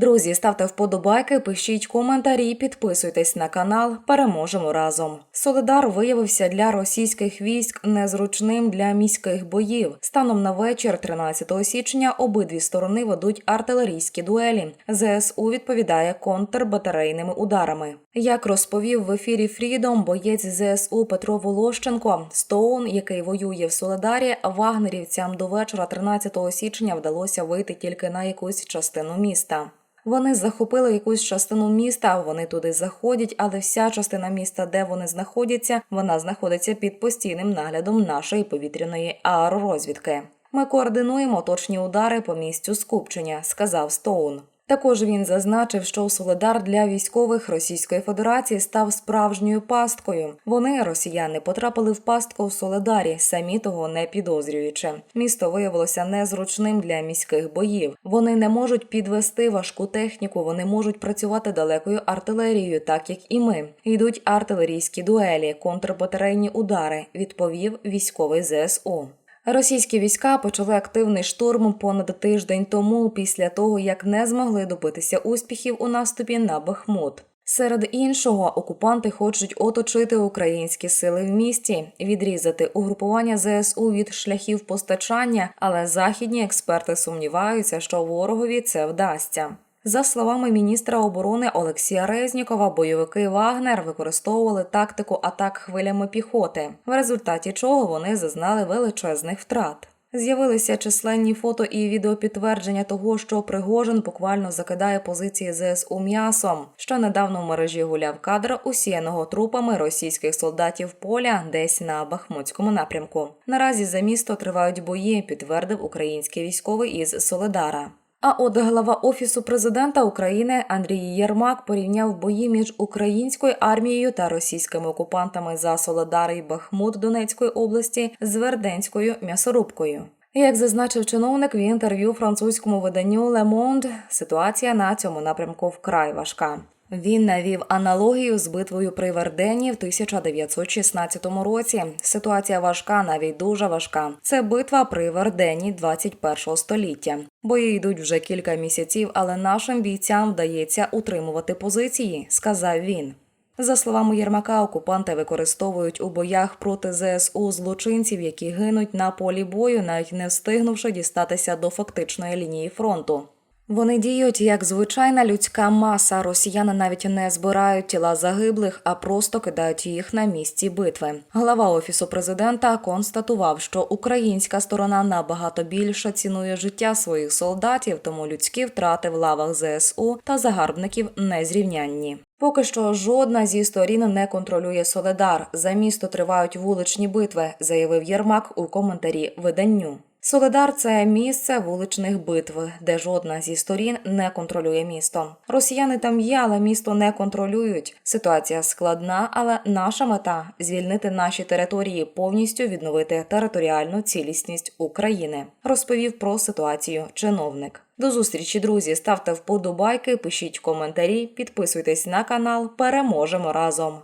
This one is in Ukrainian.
Друзі, ставте вподобайки, пишіть коментарі, підписуйтесь на канал. Переможемо разом. Солидар виявився для російських військ незручним для міських боїв. Станом на вечір, 13 січня, обидві сторони ведуть артилерійські дуелі. ЗСУ відповідає контрбатарейними ударами. Як розповів в ефірі Фрідом, боєць ЗСУ Петро Волощенко, Стоун, який воює в Солидарі, вагнерівцям до вечора 13 січня вдалося вийти тільки на якусь частину міста. Вони захопили якусь частину міста, вони туди заходять, але вся частина міста, де вони знаходяться, вона знаходиться під постійним наглядом нашої повітряної аеророзвідки. Ми координуємо точні удари по місцю скупчення, сказав Стоун. Також він зазначив, що Солидар для військових Російської Федерації став справжньою пасткою. Вони, росіяни, потрапили в пастку в Солидарі, самі того не підозрюючи. Місто виявилося незручним для міських боїв. Вони не можуть підвести важку техніку, вони можуть працювати далекою артилерією, так як і ми. Йдуть артилерійські дуелі, контрбатарейні удари. Відповів військовий ЗСУ. Російські війська почали активний штурм понад тиждень тому, після того як не змогли добитися успіхів у наступі на Бахмут. Серед іншого, окупанти хочуть оточити українські сили в місті, відрізати угрупування ЗСУ від шляхів постачання, але західні експерти сумніваються, що ворогові це вдасться. За словами міністра оборони Олексія Резнікова, бойовики Вагнер використовували тактику атак хвилями піхоти, в результаті чого вони зазнали величезних втрат. З'явилися численні фото і відеопідтвердження того, що Пригожин буквально закидає позиції ЗСУ м'ясом. Що недавно в мережі гуляв кадр усіяного трупами російських солдатів поля десь на Бахмутському напрямку. Наразі за місто тривають бої, підтвердив український військовий із Соледара. А от глава офісу президента України Андрій Єрмак порівняв бої між українською армією та російськими окупантами за Солодар і Бахмут Донецької області з Верденською м'ясорубкою. Як зазначив чиновник в інтерв'ю французькому виданню Le Monde, ситуація на цьому напрямку вкрай важка. Він навів аналогію з битвою при Вердені в 1916 році. Ситуація важка, навіть дуже важка. Це битва при Вердені 21 століття. Бої йдуть вже кілька місяців, але нашим бійцям вдається утримувати позиції, сказав він. За словами Єрмака, окупанти використовують у боях проти ЗСУ злочинців, які гинуть на полі бою, навіть не встигнувши дістатися до фактичної лінії фронту. Вони діють як звичайна людська маса. Росіяни навіть не збирають тіла загиблих, а просто кидають їх на місці битви. Глава офісу президента констатував, що українська сторона набагато більше цінує життя своїх солдатів, тому людські втрати в лавах ЗСУ та загарбників незрівнянні. Поки що жодна зі сторін не контролює Соледар. За місто тривають вуличні битви, заявив Єрмак у коментарі виданню. Соледар це місце вуличних битв, де жодна зі сторін не контролює місто. Росіяни там є, але місто не контролюють. Ситуація складна, але наша мета звільнити наші території, повністю відновити територіальну цілісність України. Розповів про ситуацію чиновник. До зустрічі, друзі. Ставте вподобайки, пишіть коментарі, підписуйтесь на канал. Переможемо разом.